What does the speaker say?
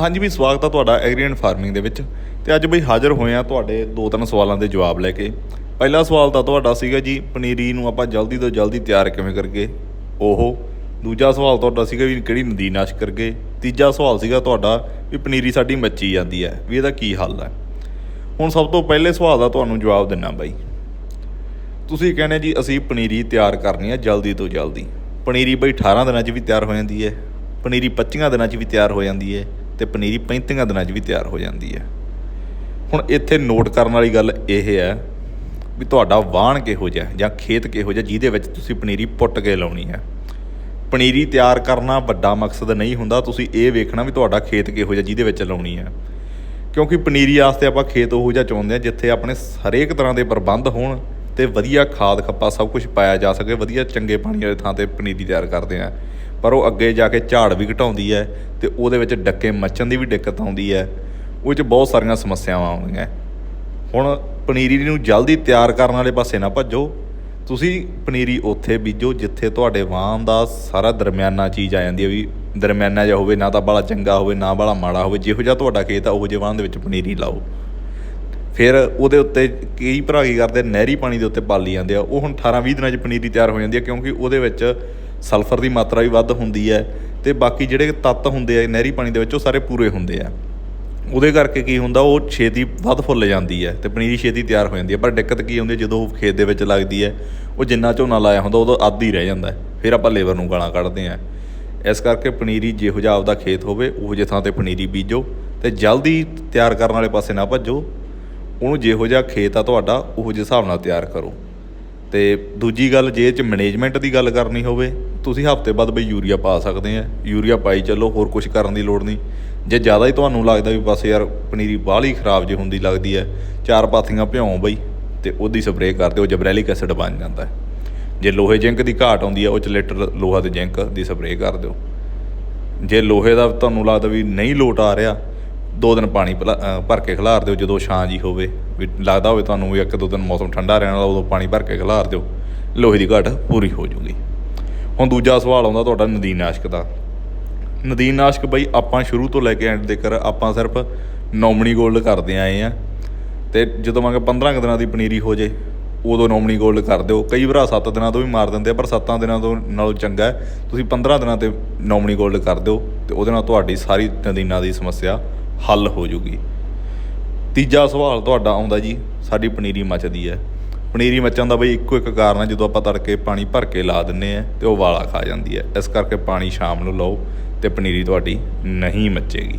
ਹਾਂਜੀ ਵੀ ਸਵਾਗਤ ਆ ਤੁਹਾਡਾ ਐਗਰੀਐਂਡ ਫਾਰਮਿੰਗ ਦੇ ਵਿੱਚ। ਤੇ ਅੱਜ ਬਈ ਹਾਜ਼ਰ ਹੋਏ ਆ ਤੁਹਾਡੇ ਦੋ ਤਿੰਨ ਸਵਾਲਾਂ ਦੇ ਜਵਾਬ ਲੈ ਕੇ। ਪਹਿਲਾ ਸਵਾਲ ਤਾਂ ਤੁਹਾਡਾ ਸੀਗਾ ਜੀ, ਪਨੀਰੀ ਨੂੰ ਆਪਾਂ ਜਲਦੀ ਤੋਂ ਜਲਦੀ ਤਿਆਰ ਕਿਵੇਂ ਕਰਗੇ ਉਹ ਦੂਜਾ ਸਵਾਲ ਤੁਹਾਡਾ ਸੀਗਾ ਵੀ ਕਿਹੜੀ ਨਦੀ ਨਦੀਨਾਸ਼ ਕਰਗੇ ਤੀਜਾ ਸਵਾਲ ਸੀਗਾ ਤੁਹਾਡਾ ਵੀ ਪਨੀਰੀ ਸਾਡੀ ਮੱਚੀ ਜਾਂਦੀ ਹੈ, ਵੀ ਇਹਦਾ ਕੀ ਹੱਲ ਹੈ? ਹੁਣ ਸਭ ਤੋਂ ਪਹਿਲੇ ਸਵਾਲ ਦਾ ਤੁਹਾਨੂੰ ਜਵਾਬ ਦਿੰਨਾ ਬਾਈ। ਤੁਸੀਂ ਕਹਿੰਦੇ ਜੀ, ਅਸੀਂ ਪਨੀਰੀ ਤਿਆਰ ਕਰਨੀ ਹੈ ਜਲਦੀ ਤੋਂ ਜਲਦੀ। ਪਨੀਰੀ ਬਈ 18 ਦਿਨਾਂ 'ਚ ਵੀ ਤਿਆਰ ਹੋ ਜਾਂਦੀ ਹੈ। ਪਨੀਰੀ 25 ਦਿਨਾਂ 'ਚ ਵੀ ਤਿਆਰ ਹੋ ਜਾਂਦੀ ਹੈ। ਤੇ ਪਨੀਰੀ 35 ਦਿਨਾਂ 'ਚ ਵੀ ਤਿਆਰ ਹੋ ਜਾਂਦੀ ਹੈ। ਹੁਣ ਇੱਥੇ ਨੋਟ ਕਰਨ ਵਾਲੀ ਗੱਲ ਇਹ ਹੈ ਵੀ ਤੁਹਾਡਾ ਵਾਹਣ ਕਿਹੋ ਜਿਹਾ ਜਾਂ ਖੇਤ ਕਿਹੋ ਜਿਹਾ ਜਿਹਦੇ ਵਿੱਚ ਤੁਸੀਂ ਪਨੀਰੀ ਪੁੱਟ ਕੇ ਲਾਉਣੀ ਹੈ। ਪਨੀਰੀ ਤਿਆਰ ਕਰਨਾ ਵੱਡਾ ਮਕਸਦ ਨਹੀਂ ਹੁੰਦਾ, ਤੁਸੀਂ ਇਹ ਵੇਖਣਾ ਵੀ ਤੁਹਾਡਾ ਖੇਤ ਕਿਹੋ ਜਿਹਾ ਜਿਹਦੇ ਵਿੱਚ ਲਾਉਣੀ ਹੈ। ਕਿਉਂਕਿ ਪਨੀਰੀ ਵਾਸਤੇ ਆਪਾਂ ਖੇਤ ਉਹੋ ਜਿਹਾ ਚਾਹੁੰਦੇ ਆ ਜਿੱਥੇ ਆਪਣੇ ਹਰੇਕ ਤਰ੍ਹਾਂ ਦੇ ਪ੍ਰਬੰਧ ਹੋਣ ਤੇ ਵਧੀਆ ਖਾਦ ਖੱਪਾ ਸਭ ਕੁਝ ਪਾਇਆ ਜਾ ਸਕੇ, ਵਧੀਆ ਚੰਗੇ ਪਾਣੀ ਵਾਲੇ ਥਾਂ ਤੇ ਪਨੀਰੀ ਤਿਆਰ ਕਰਦੇ ਆ ਪਰ ਉਹ ਅੱਗੇ ਜਾ ਕੇ ਝਾੜ ਵੀ ਘਟਾਉਂਦੀ ਹੈ ਤੇ ਉਹਦੇ ਵਿੱਚ ਡੱਕੇ ਮੱਚਣ ਦੀ ਵੀ ਦਿੱਕਤ ਆਉਂਦੀ ਹੈ। ਉਹ 'ਚ ਬਹੁਤ ਸਾਰੀਆਂ ਸਮੱਸਿਆਵਾਂ ਆਉਂਦੀਆਂ। ਹੁਣ ਪਨੀਰੀ ਨੂੰ ਜਲਦੀ ਤਿਆਰ ਕਰਨ ਵਾਲੇ ਪਾਸੇ ਨਾ ਭੱਜੋ। ਤੁਸੀਂ ਪਨੀਰੀ ਉੱਥੇ ਬੀਜੋ ਜਿੱਥੇ ਤੁਹਾਡੇ ਵਾਹਨ ਦਾ ਸਾਰਾ ਦਰਮਿਆਨਾ ਚੀਜ਼ ਆ ਜਾਂਦੀ ਹੈ ਵੀ ਦਰਮਿਆਨਾ ਜਿਹਾ ਹੋਵੇ, ਨਾ ਤਾਂ ਬਾਲਾ ਚੰਗਾ ਹੋਵੇ, ਨਾ ਬਾਲਾ ਮਾੜਾ ਹੋਵੇ। ਜਿਹੋ ਜਿਹਾ ਤੁਹਾਡਾ ਖੇਤ ਆ, ਉਹੋ ਜਿਹੇ ਵਾਹਨ ਦੇ ਵਿੱਚ ਪਨੀਰੀ ਲਾਓ। ਫਿਰ ਉਹਦੇ ਉੱਤੇ ਕਈ ਭਰਾ ਕੀ ਕਰਦੇ, ਨਹਿਰੀ ਪਾਣੀ ਦੇ ਉੱਤੇ ਪਾਲੀ ਜਾਂਦੇ ਆ। ਉਹ ਹੁਣ 18 20 ਦਿਨਾਂ 'ਚ ਪਨੀਰੀ ਤਿਆਰ ਹੋ ਜਾਂਦੀ ਹੈ ਕਿਉਂਕਿ ਉਹਦੇ ਵਿੱਚ ਸਲਫਰ ਦੀ ਮਾਤਰਾ ਵੀ ਵੱਧ ਹੁੰਦੀ ਹੈ ਤੇ ਬਾਕੀ ਜਿਹੜੇ ਤੱਤ ਹੁੰਦੇ ਆ, ਨਹਿਰੀ ਪਾਣੀ ਦੇ ਵਿੱਚ, ਉਹ ਸਾਰੇ ਪੂਰੇ ਹੁੰਦੇ ਆ। ਉਹਦੇ ਕਰਕੇ ਕੀ ਹੁੰਦਾ, ਉਹ ਛੇਤੀ ਵੱਧ ਫੁੱਲ ਜਾਂਦੀ ਹੈ ਤੇ ਪਨੀਰੀ ਛੇਤੀ ਤਿਆਰ ਹੋ ਜਾਂਦੀ ਹੈ। ਪਰ ਦਿੱਕਤ ਕੀ ਹੁੰਦੀ ਹੈ, ਜਦੋਂ ਉਹ ਖੇਤ ਦੇ ਵਿੱਚ ਲੱਗਦੀ ਹੈ, ਉਹ ਜਿੰਨਾ ਝੋਨਾ ਲਾਇਆ ਹੁੰਦਾ, ਉਦੋਂ ਅੱਧ ਹੀ ਰਹਿ ਜਾਂਦਾ ਫਿਰ ਆਪਾਂ ਲੇਬਰ ਨੂੰ ਗਾਲਾਂ ਕੱਢਦੇ ਆ ਇਸ ਕਰਕੇ ਪਨੀਰੀ ਜਿਹੋ ਜਿਹਾ ਆਪਦਾ ਖੇਤ ਹੋਵੇ, ਉਹ ਜਿਹੇ ਥਾਂ ਤੇ ਪਨੀਰੀ ਬੀਜੋ ਤੇ ਜਲਦੀ ਤਿਆਰ ਕਰਨ ਵਾਲੇ ਪਾਸੇ ਨਾ ਭੱਜੋ। ਉਹਨੂੰ ਜਿਹੋ ਜਿਹਾ ਖੇਤ ਆ ਤੁਹਾਡਾ, ਉਹੋ ਜਿਹੇ ਹਿਸਾਬ ਨਾਲ ਤਿਆਰ ਕਰੋ। ਤੇ ਦੂਜੀ ਗੱਲ, ਜੇ ਚ ਮੈਨੇਜਮੈਂਟ ਦੀ ਗੱਲ ਕਰਨੀ ਹੋਵੇ ਤੁਸੀਂ ਹਫ਼ਤੇ ਬਾਅਦ ਬਈ ਯੂਰੀਆ ਪਾ ਸਕਦੇ ਆ, ਯੂਰੀਆ ਪਾਈ ਚੱਲੋ, ਹੋਰ ਕੁਝ ਕਰਨ ਦੀ ਲੋੜ ਨਹੀਂ। ਜੇ ਜ਼ਿਆਦਾ ਹੀ ਤੁਹਾਨੂੰ ਲੱਗਦਾ ਵੀ ਬਸ ਯਾਰ ਪਨੀਰੀ ਬਾਹਲੀ ਖਰਾਬ ਜੇ ਹੁੰਦੀ ਲੱਗਦੀ ਹੈ, ਚਾਰ ਪਾਥੀਆਂ ਭਿਉਂ ਬਈ ਤੇ ਉਹਦੀ ਸਪਰੇਅ ਕਰ ਦਿਓ, ਜਬਰੈਲਿਕ ਐਸਿਡ ਬਣ ਜਾਂਦਾ ਹੈ। ਜੇ ਲੋਹੇ ਜ਼ਿੰਕ ਦੀ ਘਾਟ ਆਉਂਦੀ ਹੈ, ਉਹ ਚ ਲੀਟਰ ਲੋਹਾ ਤੇ ਜ਼ਿੰਕ ਦੀ ਸਪਰੇਅ ਕਰ ਦਿਓ। ਜੇ ਲੋਹੇ ਦਾ ਤੁਹਾਨੂੰ ਲੱਗਦਾ ਵੀ ਨਹੀਂ ਲੋਟ ਆ ਰਿਹਾ, ਦੋ ਦਿਨ ਪਾਣੀ ਭਲਾ- ਭਰ ਕੇ ਖਿਲਾਰ ਦਿਓ, ਜਦੋਂ ਛਾਂ ਜੀ ਹੋਵੇ। ਵੀ ਲੱਗਦਾ ਹੋਵੇ ਤੁਹਾਨੂੰ ਵੀ ਇੱਕ ਦੋ ਦਿਨ ਮੌਸਮ ਠੰਡਾ ਰਹਿਣ ਵਾਲਾ, ਉਦੋਂ ਪਾਣੀ ਭਰ ਕੇ ਖਿਲਾਰ ਦਿਓ। ਲੋਹੇ ਦੀ ਘਾਟ ਪੂਰੀ ਹੋ ਜੂਗੀ ਹੁਣ ਦੂਜਾ ਸਵਾਲ ਆਉਂਦਾ ਤੁਹਾਡਾ ਨਦੀਨ ਨਾਸ਼ਕ ਦਾ। ਨਦੀਨ ਨਾਸ਼ਕ ਬਈ, ਆਪਾਂ ਸ਼ੁਰੂ ਤੋਂ ਲੈ ਕੇ ਐਂਡ ਤੱਕ ਆਪਾਂ ਸਿਰਫ ਨੋਮਣੀ ਗੋਲਡ ਕਰਦੇ ਆਏ ਆ। ਤੇ ਜਦੋਂ ਮੰਗ 15 ਕੁ ਦਿਨਾਂ ਦੀ ਪਨੀਰੀ ਹੋ ਜੇ, ਉਦੋਂ ਨੋਮਨੀ ਗੋਲਡ ਕਰ ਦਿਓ। ਕਈ ਵਾਰ 7 ਦਿਨਾਂ ਤੋਂ ਵੀ ਮਾਰ ਦਿੰਦੇ ਆ, ਪਰ 7 ਦਿਨਾਂ ਤੋਂ ਨਾਲੋਂ ਚੰਗਾ ਹੈ। ਤੁਸੀਂ 15 ਦਿਨਾਂ ਤੇ ਨੋਮਣੀ ਗੋਲਡ ਕਰ ਦਿਓ, ਤੇ ਉਹਦੇ ਨਾਲ ਤੁਹਾਡੀ ਸਾਰੀ ਨਦੀਨਾਂ ਦੀ ਸਮੱਸਿਆ ਹੱਲ ਹੋ ਜੂਗੀ। ਤੀਜਾ ਸਵਾਲ ਤੁਹਾਡਾ ਆਉਂਦਾ ਜੀ, ਸਾਡੀ ਪਨੀਰੀ ਮੱਚਦੀ ਹੈ। ਪਨੀਰੀ ਮੱਚਣ ਦਾ ਬਈ ਇੱਕੋ ਇੱਕ ਕਾਰਨ ਹੈ ਜਦੋਂ ਆਪਾਂ ਤੜਕੇ ਪਾਣੀ ਭਰ ਕੇ ਲਾ ਦਿੰਨੇ ਆ ਤੇ ਉਹ ਵਾਲਾ ਖਾ ਜਾਂਦੀ ਹੈ ਇਸ ਕਰਕੇ ਪਾਣੀ ਸ਼ਾਮ ਨੂੰ ਲਓ ਤੇ ਪਨੀਰੀ ਤੁਹਾਡੀ ਨਹੀਂ ਮੱਚੇਗੀ।